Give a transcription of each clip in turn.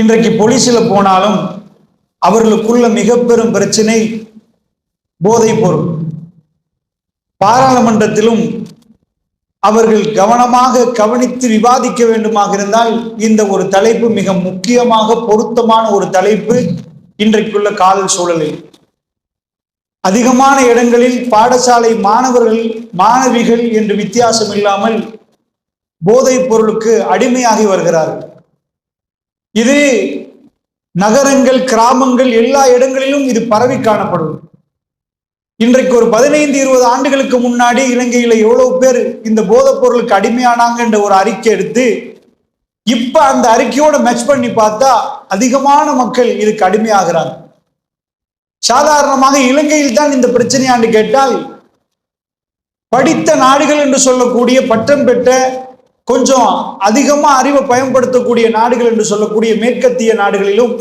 இன்றைக்கு போலீஸில் போனாலும் அவர்களுக்குள்ள மிக பெரும் பிரச்சனை போதைப் பொருள். பாராளுமன்றத்திலும் அவர்கள் கவனமாக கவனித்து விவாதிக்க வேண்டுமாக இருந்தால் இந்த ஒரு தலைப்பு மிக முக்கியமாக பொருத்தமான ஒரு தலைப்பு இன்றைக்குள்ள காதல் சூழலில். அதிகமான இடங்களில் பாடசாலை மாணவர்கள் மாணவிகள் என்று வித்தியாசம் இல்லாமல் போதைப் பொருளுக்கு அடிமையாகி வருகிறார்கள். இது நகரங்கள் கிராமங்கள் எல்லா இடங்களிலும் இது பரவி காணப்படும். இன்றைக்கு ஒரு பதினைந்து இருபது ஆண்டுகளுக்கு முன்னாடி இலங்கையில எவ்வளவு பேர் இந்த போதைப் பொருளுக்கு அடிமையானாங்க என்ற ஒரு அறிக்கை எடுத்து இப்ப அந்த அறிக்கையோட மேட்ச் பண்ணி பார்த்தா அதிகமான மக்கள் இதுக்கு அடிமையாகிறாங்க. சாதாரணமாக இலங்கையில் தான் இந்த பிரச்சனையாண்டு கேட்டால் படித்த நாடுகள் என்று சொல்லக்கூடிய பட்டம் பெற்ற கொஞ்சம் அதிகமாக அறிவை பயன்படுத்தக்கூடிய நாடுகள் என்று சொல்லக்கூடிய மேற்கத்திய நாடுகளிலும்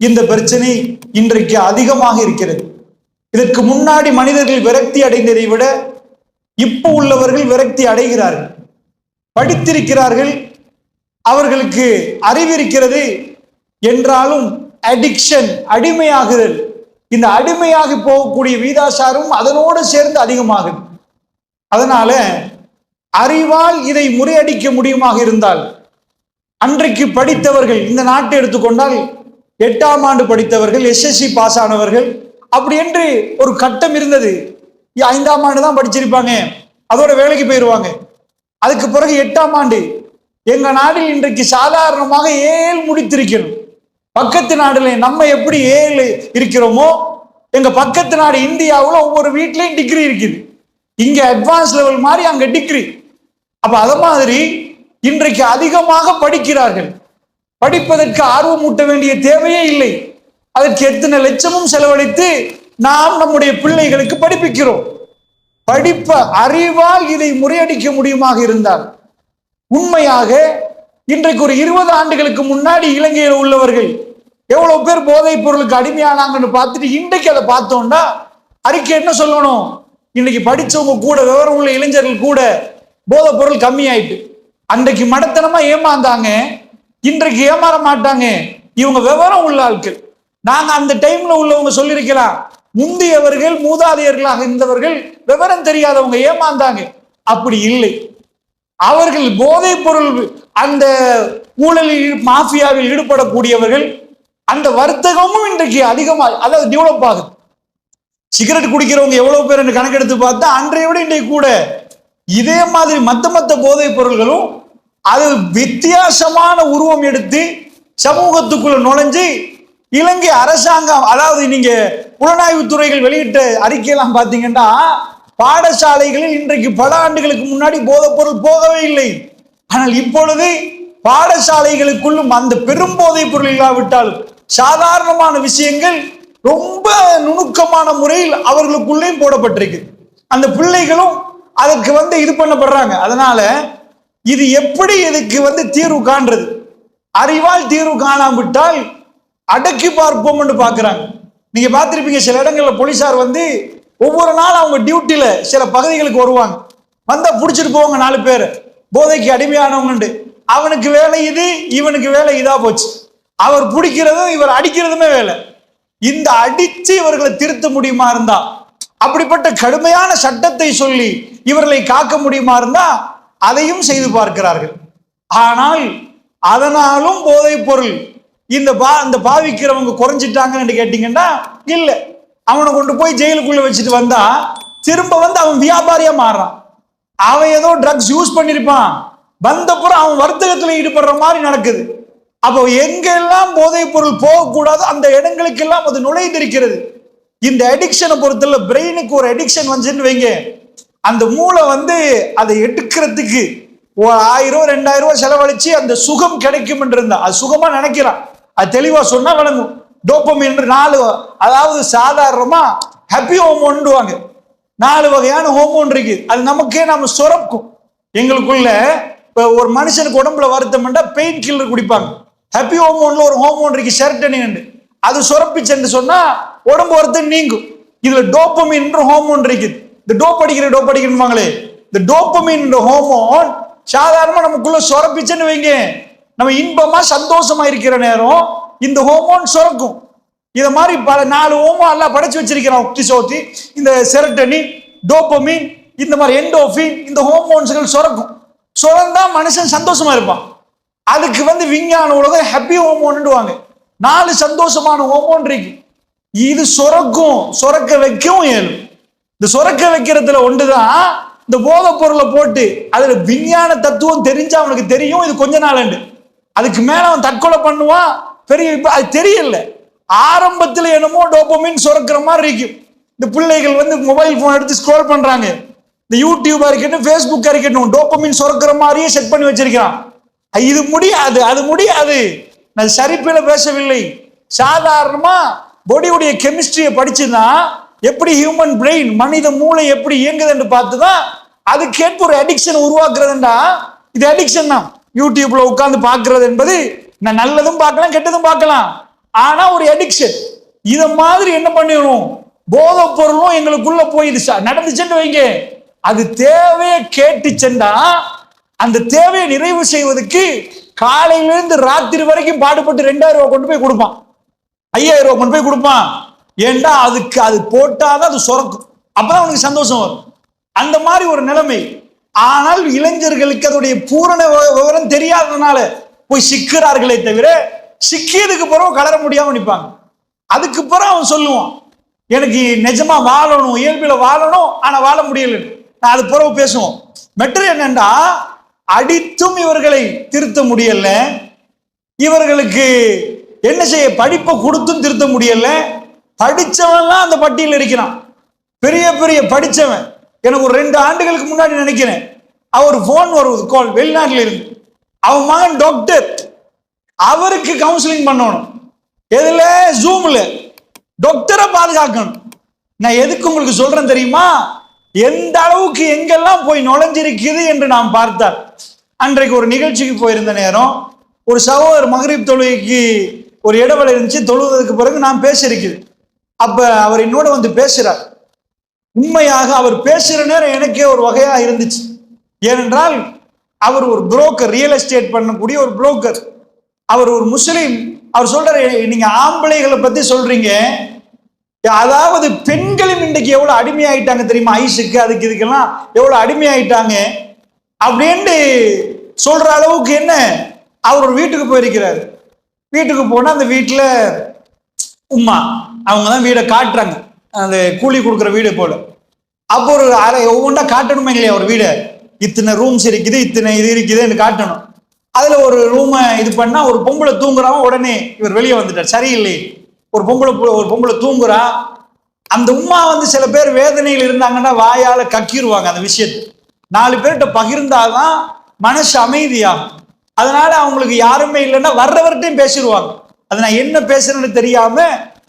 இந்த பிரச்சனை இன்றைக்கு அதிகமாக இருக்கிறது. இதற்கு முன்னாடி மனிதர்கள் விரக்தி அடைந்ததை விட இப்போ உள்ளவர்கள் விரக்தி அடைகிறார்கள். படித்திருக்கிறார்கள் அவர்களுக்கு அறிவிருக்கிறது என்றாலும் அடிக்ஷன் அடிமையாகுதல் இந்த அடிமையாகி போகக்கூடிய வீதாசாரம் அதனோடு சேர்ந்து அதிகமாகுது. அதனால அறிவால் இதை முறையடிக்க முடியுமாக இருந்தால் அன்றைக்கு படித்தவர்கள் இந்த நாட்டை எடுத்துக்கொண்டால் எட்டாம் ஆண்டு படித்தவர்கள் எஸ்எஸ்சி பாஸ் ஆனவர்கள் அப்படி என்று ஒரு கட்டம் இருந்தது. ஐந்தாம் ஆண்டு தான் படிச்சிருப்பாங்க. அதோட வேலைக்கு போயிடுவாங்க அதுக்கு பிறகு எட்டாம் ஆண்டு எங்க நாட்டில் இன்றைக்கு சாதாரணமாக ஏழு முடித்திருக்கணும் பக்கத்து நாடுல நம்ம எப்படி ஏழு இருக்கிறோமோ எங்க பக்கத்து நாடு இந்தியாவில் ஒவ்வொரு வீட்லயும் டிகிரி இருக்குது. இங்க அட்வான்ஸ் லெவல் மாதிரி அங்க டிகிரி அப்ப அத மாதிரி இன்றைக்கு அதிகமாக படிக்கிறார்கள். படிப்பதற்கு ஆர்வம் ஊட்ட வேண்டிய தேவையே இல்லை. அதற்கு எத்தனை லட்சமும் செலவழித்து நாம் நம்முடைய பிள்ளைகளுக்கு படிப்பிக்கிறோம். படிப்ப அறிவால் இதை முறியடிக்க முடியுமாக இருந்தால். உண்மையாக இன்றைக்கு ஒரு இருபது ஆண்டுகளுக்கு முன்னாடி இலங்கையில் உள்ளவர்கள் எவ்வளவு பேர் போதைப் பொருளுக்கு அடிமையானாங்கன்னு பார்த்துட்டு இன்றைக்கு அதை பார்த்தோம்னா அறிக்கை என்ன சொல்லணும்? இன்னைக்கு படிச்சவங்க கூட விவரம் உள்ள இளைஞர்கள் கூட போதைப் பொருள் கம்மியாயிட்டு. அன்றைக்கு மடத்தனமா ஏமாந்தாங்க. இன்றைக்கு ஏமாற மாட்டாங்க. இவங்க விவரம் உள்ள ஆட்கள். நாங்க அந்த டைம்ல உள்ளவங்க சொல்லியிருக்கலாம். முந்தியவர்கள் மூதாதையர்களாக இருந்தவர்கள் விவரம் தெரியாதவங்க ஏமாந்தாங்க. அப்படி இல்லை. அவர்கள் போதைப் பொருள் அந்த ஊழலில் மாஃபியாவில் ஈடுபடக்கூடியவர்கள் அந்த வர்த்தகமும் இன்றைக்கு அதிகமாக அதாவது டெவலப் ஆகுது. சிகரெட் குடிக்கிறவங்க எவ்வளவு பேர் கணக்கெடுத்து பார்த்தா அன்றைய விட இன்றைக்கு கூட இதே மாதிரி மத்த மத்த போதைப் பொருள்களும் அது வித்தியாசமான உருவம் எடுத்து சமூகத்துக்குள்ள நுழைஞ்சு இலங்கை அரசாங்கம் அதாவது நீங்க புலனாய்வு துறைகள் வெளியிட்ட அறிக்கையெல்லாம் பார்த்தீங்கன்னா பாடசாலைகளில் இன்றைக்கு பல ஆண்டுகளுக்கு முன்னாடி போதைப் பொருள் போகவே இல்லை. ஆனால் இப்பொழுது பாடசாலைகளுக்குள்ளும் அந்த பெரும் போதைப் பொருள் இல்லாவிட்டாலும் சாதாரணமான விஷயங்கள் ரொம்ப நுணுக்கமான முறையில் அவர்களுக்குள்ளேயும் போடப்பட்டிருக்கு. அந்த பிள்ளைகளும் அதுக்கு வந்து இது பண்ணப்படுறாங்க. அதனால இது எப்படி இதுக்கு வந்து தீர்வு காண்றது? அறிவால் தீர்வு காணாவிட்டால் அடக்கி பார்ப்போம்னு பார்க்குறாங்க பார்க்கிறாங்க நீங்க பார்த்துருப்பீங்க சில இடங்களில் போலீஸார் வந்து ஒவ்வொரு நாள் அவங்க டியூட்டியில் சில பகுதிகளுக்கு வருவாங்க. வந்தால் பிடிச்சிட்டு போவாங்க நாலு பேர். போதைக்கு அடிமையானவங்கண்டு. அவனுக்கு வேலை இது இவனுக்கு வேலை இதாக போச்சு. அவர் பிடிக்கிறதும் இவர் அடிக்கிறதுமே வேலை. இந்த அடித்து இவர்களை திருத்த முடியுமா இருந்தா? அப்படிப்பட்ட கடுமையான சட்டத்தை சொல்லி இவர்களை காக்க முடியுமா இருந்தா அதையும் செய்து பார்க்கிறார்கள். ஆனால் அதனாலும் போதைப் பொருள் இந்த பா இந்த பாவிக்கிறவங்க குறைஞ்சிட்டாங்கன்னு கேட்டீங்கன்னா இல்லை. அவனை கொண்டு போய் ஜெயிலுக்குள்ள வச்சுட்டு வந்தா திரும்ப வந்து அவன் வியாபாரியா மாறுறான். அவன் ஏதோ ட்ரக்ஸ் யூஸ் பண்ணிருப்பான். வந்தப்புறம் அவன் வர்த்தகத்துல ஈடுபடுற மாதிரி நடக்குது. அப்போ எங்கெல்லாம் போதைப் பொருள் போகக்கூடாதோ அந்த இடங்களுக்கெல்லாம் அது நுழைந்திருக்கிறது. இந்த அடிக்ஷனை பொறுத்தல பிரெயினுக்கு ஒரு அடிக்ஷன் வந்துச்சுன்னு வைங்க. அந்த மூளை வந்து அதை எடுக்கிறதுக்கு ஒரு ஆயிரம் ரெண்டாயிரம் ரூபாய் செலவழிச்சு அந்த சுகம் கிடைக்கும் இருந்தா அது சுகமா நினைக்கிறான். அது தெளிவா சொன்னா விளங்கும் டோப்பமின் நாலு அதாவது சாதாரணமா ஹாப்பி ஹோமோன்டுவாங்க நாலு வகையான ஹோமோன் இருக்கு. அது நமக்கே நம்ம சுரக்கும் எங்களுக்குள்ள இப்போ ஒரு மனுஷனுக்கு உடம்புல வருத்தம்னா பெயின் கில்லர் குடிப்பாங்க. ஹாப்பி ஹோமோன்ல ஒரு ஹோமோன் இருக்கு செரட்டனின் அது சுரப்பிச்சென்று சொன்னா உடம்பு வருத்தம் நீங்கும். இதுல டோப்பமின் ஹோமோன் இருக்குது இந்த டோப் அடிக்கிற டோப் அடிக்கிறவாங்களே இந்த டோப்பமின் ஹோமோன் சாதாரணமா நமக்குள்ள சுரப்பிச்சுன்னு வைங்க. நம்ம இன்பமா சந்தோஷமா இருக்கிற நேரம் இந்த ஹோமோன் சுரக்கும். இதை மாதிரி பல நாலு ஹோமோ எல்லாம் படைச்சு வச்சிருக்கிறான் ஒக்டிசோத்தி இந்த செரட்டனி டோப்பமின் இந்த மாதிரி எண்டோஃபின் இந்த ஹோமோன்ஸ்கள் சுரக்கும். சுரந்தா மனுஷன் சந்தோஷமா இருப்பான். அதுக்கு வந்து விஞ்ஞான உலகம் ஹாப்பி ஹோமோன்னுடுவாங்க நாலு சந்தோஷமான ஹோமோன் இருக்கு. இது சுரக்கும் சுரக்க வைக்கவும் இயலும். இந்த சுரக்க வைக்கிறதுல ஒன்றுதான். இந்த போதைப் பொருளை போட்டு அதுல விஞ்ஞான தத்துவம் தெரிஞ்சா அவனுக்கு தெரியும். இது கொஞ்ச நாள் அதுக்கு மேல அவன் தற்கொலை பண்ணுவான். பெரிய அது தெரியல. ஆரம்பத்துல என்னமோ டோப்பமின் சுரக்கிற மாதிரி இருக்கும். இந்த பிள்ளைகள் வந்து மொபைல் போன் எடுத்து ஸ்க்ரோல் பண்றாங்க. இந்த யூடியூபா இருக்கட்டும் ஃபேஸ்புக்கா இருக்கட்டும் டோப்பமின் சுரக்கிற மாதிரியே செட் பண்ணி வச்சிருக்கிறான். இது முடியாது அது முடியாது. நான் சரிப்பில பேசவில்லை. சாதாரணமா பாடியுடைய கெமிஸ்ட்ரியை படிச்சுதான் எப்படி ஹியூமன் பிரெயின் மனித மூளை எப்படி இயங்குதுன்னு பார்த்து தான் அதுக்கேற்ப ஒரு அடிக்ஷன் உருவாக்குறதுண்டா. இது அடிக்ஷன் தான். யூடியூப்ல உட்கார்ந்து பார்க்கறது என்பது நான் நல்லதும் பார்க்கலாம் கெட்டதும் பார்க்கலாம். ஆனா ஒரு அடிக்ஷன் இதை மாதிரி என்ன பண்ணிடணும்? போதை பொருளும் எங்களுக்குள்ள போயிடுச்சு? நடந்துச்சுன்னு வைங்க. அது தேவையை கேட்டுச்சென்றா அந்த தேவையை நிறைவு செய்வதற்கு காலையிலிருந்து ராத்திரி வரைக்கும் பாடுபட்டு ரெண்டாயிரம் ரூபாய் கொண்டு போய் கொடுப்பான். ஐயாயிரம் ரூபாய் கொண்டு போய் கொடுப்பான். ஏண்டா அதுக்கு அது போட்டாதான் அது சுரக்கும். அப்பதான் அவனுக்கு சந்தோஷம் வரும். அந்த மாதிரி ஒரு நிலைமை. ஆனால் இளைஞர்களுக்கு அதோடைய பூரண விவரம் தெரியாததுனால போய் சிக்கிறார்களே தவிர சிக்கியதுக்கு பிறகு கலர முடியாம நிற்பாங்க அதுக்கு பிறகு அவன் சொல்லுவான் எனக்கு நிஜமா வாழணும் இயல்பில வாழணும் ஆனா வாழ முடியல நான் அது பிறகு பேசுவோம். மெட்டர் என்னண்டா? அடித்தும் இவர்களை திருத்த முடியல. இவர்களுக்கு என்ன செய்ய படிப்பை கொடுத்தும் திருத்த முடியல. படித்தவன்லாம் அந்த பட்டியல் இருக்கிறான். பெரிய பெரிய படித்தவன் எனக்கு ஒரு ரெண்டு ஆண்டுகளுக்கு முன்னாடி நினைக்கிறேன். அவர் ஃபோன் வருவது கால் வெளிநாட்டில் இருந்து. அவன் மகன் டாக்டர் அவருக்கு கவுன்சிலிங் பண்ணணும். எதுல? ஜூம்ல டாக்டரை பாதுகாக்கணும். நான் எதுக்கு உங்களுக்கு சொல்றேன் தெரியுமா? எந்த அளவுக்கு எங்கெல்லாம் போய் நுழைஞ்சிருக்குது என்று நாம் பார்த்தார் அன்றைக்கு ஒரு நிகழ்ச்சிக்கு போயிருந்த நேரம் ஒரு சகோதரர் மகரீப் தொழுகைக்கு ஒரு இடவெளி இருந்துச்சு. தொழுவதற்கு பிறகு நான் பேசியிருக்குது அப்ப அவர் என்னோட வந்து பேசுறார். உண்மையாக அவர் பேசுற நேரம் எனக்கே ஒரு வகையாக இருந்துச்சு. ஏனென்றால் அவர் ஒரு புரோக்கர் ரியல் எஸ்டேட் பண்ணக்கூடிய ஒரு புரோக்கர் அவர் ஒரு முஸ்லீம். அவர் சொல்றாரு நீங்க ஆம்பளைகளை பத்தி சொல்றீங்க. அதாவது பெண்களும் இன்றைக்கு எவ்வளவு அடிமையாயிட்டாங்க தெரியுமா? ஐஸுக்கு அதுக்கு இதுக்கெல்லாம் எவ்வளவு அடிமையாயிட்டாங்க? அப்படின்ட்டு சொல்ற அளவுக்கு என்ன? அவர் ஒரு வீட்டுக்கு போயிருக்கிறார். வீட்டுக்கு போனா அந்த வீட்டுல உம்மா அவங்க தான் வீடை காட்டுறாங்க. அந்த கூலி கொடுக்குற வீடு போல. அப்போ ஒரு அரை ஒவ்வொன்றா காட்டணுமே இல்லையா ஒரு வீடு? இத்தனை ரூம்ஸ் இருக்குது இத்தனை இது இருக்குதுன்னு காட்டணும். அதில் ஒரு ரூமை இது பண்ணா ஒரு பொம்பளை தூங்குறான் உடனே இவர் வெளியே வந்துட்டார். சரியில்லை. ஒரு பொம்பளை ஒரு பொம்பளை தூங்குறா. அந்த உம்மா வந்து சில பேர் வேதனையில் இருந்தாங்கன்னா வாயால் கக்கிடுவாங்க அந்த விஷயத்தை. நாலு பேர்கிட்ட பகிர்ந்தாதான் மனசு அமைதியாகும். அதனால அவங்களுக்கு யாருமே இல்லைன்னா வர்றவர்கிட்டையும் பேசிடுவாங்க அது நான் என்ன பேசுறேன்னு தெரியாம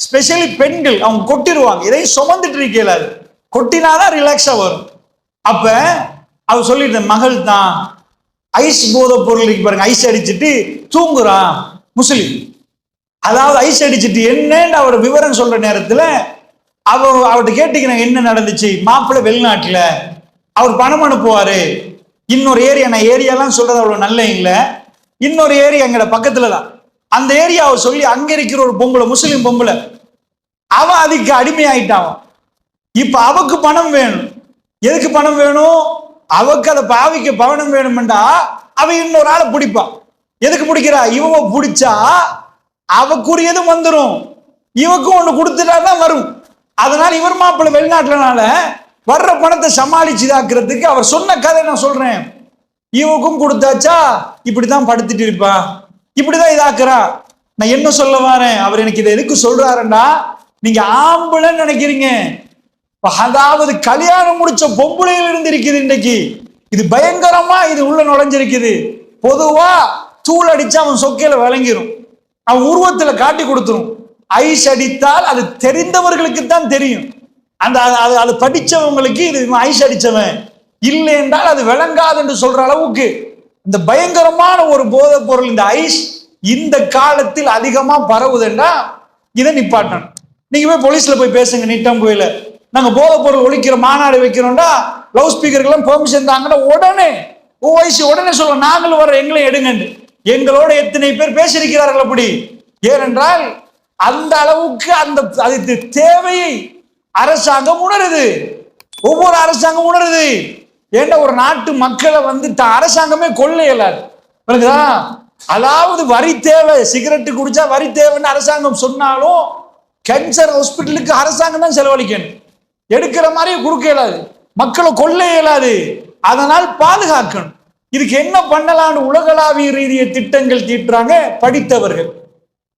ஸ்பெஷலி பெண்கள் அவங்க கொட்டிடுவாங்க. இதையும் சுமந்துட்டு இருக்கல அது? கொட்டினாதான் ரிலாக்ஸா வரும். அப்ப அவ சொல்லிட்டு மகள் தான் ஐஸ் போதை பொருள் பாருங்க ஐஸ் அடிச்சிட்டு தூங்குறான் முஸ்லீம். அதாவது ஐஸ் அடிச்சிட்டு என்னன்னு அவர் விவரம் சொல்ற நேரத்துல அவ அவர்கிட்ட கேட்டுக்கிறேன் என்ன நடந்துச்சு? மாப்பிள்ளை வெளிநாட்டுல அவர் பணம் அனுப்புவாரு. இன்னொரு ஏரியா நான் ஏரியாலாம் சொல்றது அவ்வளவு நல்ல இல்லை. இன்னொரு ஏரியா எங்கட பக்கத்துல தான் அந்த ஏரியாவை சொல்லி அங்க இருக்கிற ஒரு பொம்பளை முஸ்லீம் பொம்பளை அவ அதுக்கு அடிமையாயிட்டான் இப்ப அவக்கு பணம் வேணும். எதுக்கு பணம் வேணும்? அவக்கு அதை பாவிக்க பவனம் வேணும்டா அவ இன்னொரு ஆளை பிடிப்பான் எதுக்கு பிடிக்கிறா? இவ பிடிச்சா அவக்குரியதும் வந்துடும் இவக்கும் ஒண்ணு கொடுத்துட்டா தான் வரும். அதனால இவர் மாப்பிள்ளை வெளிநாட்டுலனால வர்ற பணத்தை சமாளிச்சுதாக்குறதுக்கு அவர் சொன்ன கதை நான் சொல்றேன். இவக்கும் கொடுத்தாச்சா? இப்படிதான் படுத்துட்டு இருப்பா. இப்படிதான் இதாக்குறான் நான் என்ன சொல்ல வரேன்? அவர் எனக்கு இதை எதுக்கு சொல்றாருன்னா நீங்க ஆம்பளை நினைக்கிறீங்க. அதாவது கல்யாணம் முடிச்ச பொம்பளையில இருந்து இருக்குது இன்னைக்கு இது பயங்கரமா இது உள்ள நுழைஞ்சிருக்குது. பொதுவா தூள் அடிச்சா அவன் சொக்கையில விளங்கிரும். அவன் உருவத்துல காட்டி கொடுத்துரும். ஐஸ் அடித்தால் அது தெரிந்தவர்களுக்கு தான் தெரியும். அந்த அது- அது அது படிச்சவங்களுக்கு இது ஐஸ் அடிச்சவன். இல்லை என்றால் அது விளங்காது என்று சொல்ற அளவுக்கு இந்த பயங்கரமான ஒரு போதைப் பொருள் இந்த ஐஸ் இந்த காலத்தில் அதிகமா பரவுதுன்னா இதை நிப்பாட்டணும். நீங்க போய் போலீஸ்ல போய் பேசுங்க நீட்டம் கோயில நாங்க போதைப் பொருள் ஒழிக்கிற மாநாடு வைக்கிறோம்டா லவுட் ஸ்பீக்கருக்கெல்லாம் பெர்மிஷன் தாங்கன்னா உடனே ஓய்சி உடனே சொல்லுவோம் நாங்களும் வர எங்களையும் எடுங்கன்னு எங்களோட எத்தனை பேர் பேசியிருக்கிறார்கள் அப்படி? ஏனென்றால் அந்த அளவுக்கு அந்த அது தேவையை அரசாங்கம் உணருது. ஒவ்வொரு அரசாங்கம் உணருது. ஏன்னா ஒரு நாட்டு மக்களை வந்து த- அரசாங்கமே கொள்ள இயலாது அதாவது வரி தேவை சிகரெட்டு குடிச்சா வரி தேவைன்னு அரசாங்கம் சொன்னாலும் கேன்சர் ஹாஸ்பிட்டலுக்கு அரசாங்கம் தான் செலவழிக்கணும். எடுக்கிற மாதிரியே கொடுக்க இயலாது. மக்களை கொள்ள இயலாது. அதனால் பாதுகாக்கணும். இதுக்கு என்ன பண்ணலாம்னு உலகளாவிய ரீதிய திட்டங்கள் தீட்டுறாங்க படித்தவர்கள்.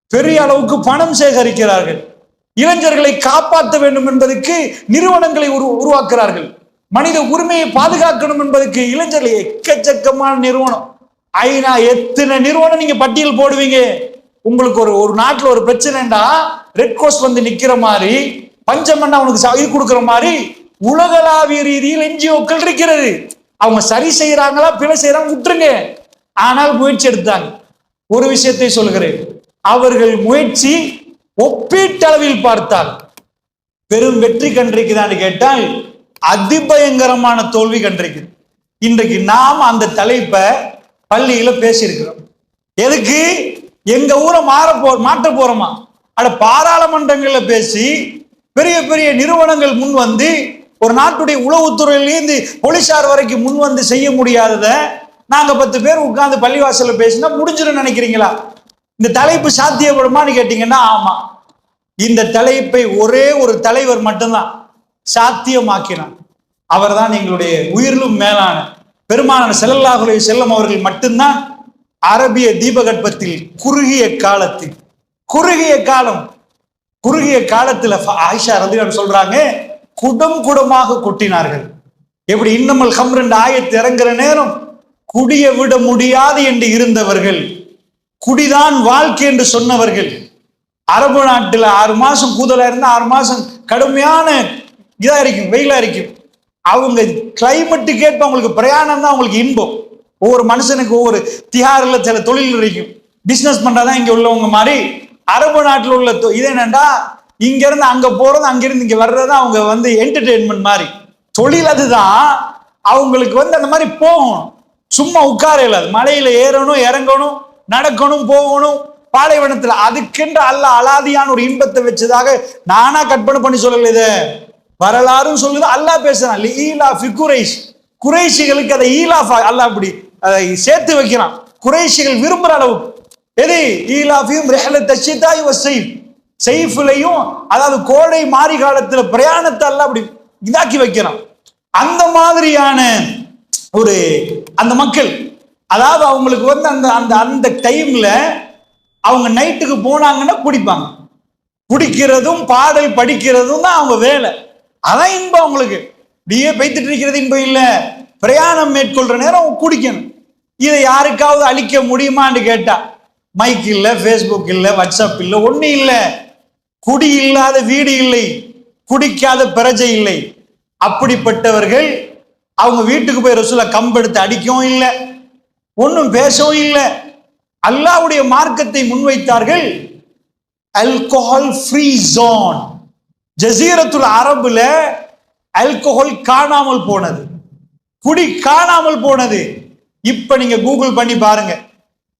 பெரிய அளவுக்கு பணம் சேகரிக்கிறார்கள். இளைஞர்களை காப்பாற்ற வேண்டும் என்பதற்கு நிறுவனங்களை உரு உருவாக்குறார்கள். மனித உரிமையை பாதுகாக்கணும் என்பதற்கு இளைஞர்கள் எக்கச்சக்கமான நிறுவனம். ஐநா எத்தனை நிறுவனம் நீங்க பட்டியல் போடுவீங்க? உங்களுக்கு ஒரு ஒரு நாட்டில் ஒரு பிரச்சனைண்டா ரெட் கோஸ் வந்து நிக்கிற மாதிரி பஞ்சமன்னா அவனுக்கு ச- இது மாதிரி உலகளாவிய ரீதியில் என்ஜிஓக்கள் இருக்கிறது. அவங்க சரி செய்யறாங்களா பிழை செய்யறாங்க விட்டுருங்க. ஆனால் முயற்சி எடுத்தாங்க. ஒரு விஷயத்தை சொல்கிறேன் அவர்கள் முயற்சி ஒப்பீட்டளவில் பார்த்தால் பெரும் வெற்றி கண்டிருக்குதான்னு கேட்டால் அதிபயங்கரமான தோல்வி கண்டிருக்குது. இன்றைக்கு நாம் அந்த தலைப்பை பள்ளியில பேசியிருக்கிறோம். எதுக்கு? எங்க ஊரை மாற போ மாற்ற போறோமா? அட பாராளுமன்றங்கள்ல பேசி பெரிய பெரிய நிறுவனங்கள் முன் வந்து ஒரு நாட்டுடைய உளவுத்துறையிலேருந்து போலீசார் வரைக்கும் முன் வந்து செய்ய முடியாதத நாங்க பத்து பேர் உட்கார்ந்து பள்ளிவாசல்ல பேசினா முடிஞ்சிடும் நினைக்கிறீங்களா? இந்த தலைப்பு சாத்தியப்படுமான்னு கேட்டீங்கன்னா ஆமா. இந்த தலைப்பை ஒரே ஒரு தலைவர் மட்டும்தான். சாத்தியமாக்கினார். அவர்தான் எங்களுடைய உயிரிலும் மேலான பெருமான செல்லல்லாஹுலே செல்லம் அவர்கள் மட்டும்தான் அரபிய தீபகற்பத்தில் குறுகிய காலத்தில் குறுகிய காலம் குறுகிய காலத்துல ஆயிஷா ரதியான் சொல்றாங்க குடம் குடமாக கொட்டினார்கள். எப்படி? இன்னமல் ரெண்டு ஆயத்து இறங்குற நேரம் குடிய விட முடியாது என்று இருந்தவர்கள் குடிதான் வாழ்க்கை என்று சொன்னவர்கள் அரபு நாட்டில் ஆறு மாசம் கூதலா இருந்தா ஆறு மாசம் கடுமையான இதாக இருக்கும் வெயிலாக இருக்கும் அவங்க கிளைமேட்டுக்கு ஏற்ப அவங்களுக்கு பிரயாணம் தான் அவங்களுக்கு இன்பம். ஒவ்வொரு மனுஷனுக்கு ஒவ்வொரு திகாரில் சில தொழில் இருக்கும். பிஸ்னஸ் பண்றதா இங்கே உள்ளவங்க மாதிரி. அரபு நாட்டில் உள்ள தொ- இது என்னன்னா இங்கேருந்து அங்கே போகிறது அங்கேருந்து இங்கே வர்றது அவங்க வந்து என்டர்டெயின்மெண்ட் மாதிரி. தொழில் அதுதான். அவங்களுக்கு வந்து அந்த மாதிரி போகணும். சும்மா உட்கார இல்லாது மலையில் ஏறணும் இறங்கணும் நடக்கணும் போகணும். பாலைவனத்தில் அதுக்கென்று அல்ல அலாதியான ஒரு இன்பத்தை வச்சதாக நானா கற்பனை பண்ணி சொல்லல இதை. வரலாறும் சொல்லுது அல்லாஹ் பேசுறான். ஈலா ஃபி குறைஷ் குறைஷிகளுக்கு அதை ஈலாஃப் அல்லாஹ் இப்படி அதை சேர்த்து வைக்கிறான். குறைஷிகள் விரும்புற அளவு. எது? ஈலாஃபியும் ரெஹலத் தஷிதாய் வசைஃப் செய்ஃப்லையும் அதாவது கோடை மாறி காலத்துல பிரயாணத்தை எல்லாம் அப்படி இதாக்கி வைக்கிறான். அந்த மாதிரியான ஒரு அந்த மக்கள் அதாவது அவங்களுக்கு வந்து அந்த அந்த அந்த டைம்ல அவங்க நைட்டுக்கு போனாங்கன்னா குடிப்பாங்க. குடிக்கிறதும் பாடல் படிக்கிறதும் தான் அவங்க வேலை. அதான் இன்பம் அவங்களுக்கு இப்படியே பெய்த்துட்டு இருக்கிறது இன்பம் இல்லை. பிரயாணம் மேற்கொள்ற நேரம் குடிக்கணும். இதை யாருக்காவது அழிக்க முடியுமான்னு கேட்டா மைக் இல்லை ஃபேஸ்புக் இல்லை வாட்ஸ்அப் இல்லை ஒன்றும் இல்லை. குடி இல்லாத வீடு இல்லை. குடிக்காத பிரஜை இல்லை. அப்படிப்பட்டவர்கள் அவங்க வீட்டுக்கு போய் ரசூலை கம்பெடுத்து அடிக்கவும் இல்லை. ஒன்றும் பேசவும் இல்லை. அல்லாவுடைய மார்க்கத்தை முன்வைத்தார்கள் அல்கோஹால் ஃப்ரீ ஜோன் ஜசீரத்துல் அரபுல அல்கோஹால் காணாமல் போனது. குடி காணாமல் போனது. இப்ப நீங்க கூகுள் பண்ணி பாருங்க.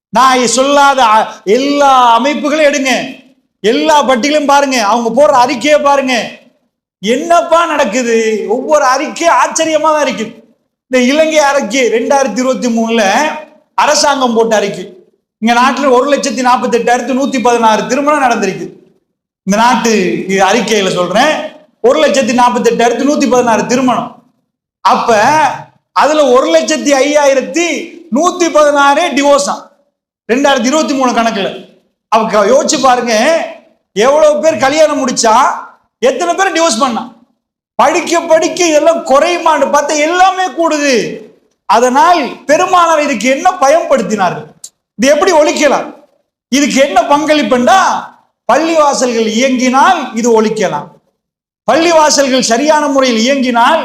நான் சொல்லாத எல்லா அமைப்புகளையும் எடுங்க. எல்லா பட்டியலும் பாருங்க. அவங்க போடுற அறிக்கையை பாருங்க. என்னப்பா நடக்குது? ஒவ்வொரு அறிக்கையும் ஆச்சரியமா தான் இருக்கு. இந்த இலங்கை அறிக்கை ரெண்டாயிரத்தி இருபத்தி மூணுல அரசாங்கம் போட்ட அறிக்கை. இங்க நாட்டில் ஒரு லட்சத்தி நாற்பத்தி எட்டாயிரத்தி நூத்தி பதினாறு திருமணம் நடந்திருக்கு. இந்த நாட்டு இது அறிக்கையில சொல்றேன். ஒரு லட்சத்தி நாற்பத்தி எட்டாயிரத்தி நூத்தி பதினாறு திருமணம். அப்ப அதுல ஒரு லட்சத்தி ஐயாயிரத்தி நூத்தி பதினாறு டிவோர்ஸா ரெண்டாயிரத்தி இருபத்தி மூணு கணக்குல. அவ யோசிச்சு பாருங்க. எவ்வளவு பேர் கல்யாணம் முடிச்சா எத்தனை பேர் டிவோர்ஸ் பண்ணான் படிக்க படிக்க எல்லாம் குறையுமான்னு பார்த்தா எல்லாமே கூடுது. அதனால் பெருமானார் இதுக்கு என்ன பயன்படுத்தினார்கள்? இது எப்படி ஒழிக்கலாம்? இதுக்கு என்ன பங்களிப்புண்டா? பள்ளிவாசல்கள் இயங்கினால் இது ஒழிக்கலாம். பள்ளிவாசல்கள் சரியான முறையில் இயங்கினால்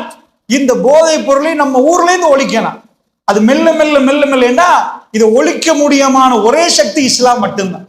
இந்த போதைப் பொருளை நம்ம ஊர்லேருந்து ஒழிக்கலாம். அது மெல்ல மெல்ல மெல்ல மெல்லன்னா இதை ஒழிக்க முடியுமான ஒரே சக்தி இஸ்லாம் மட்டும்தான்.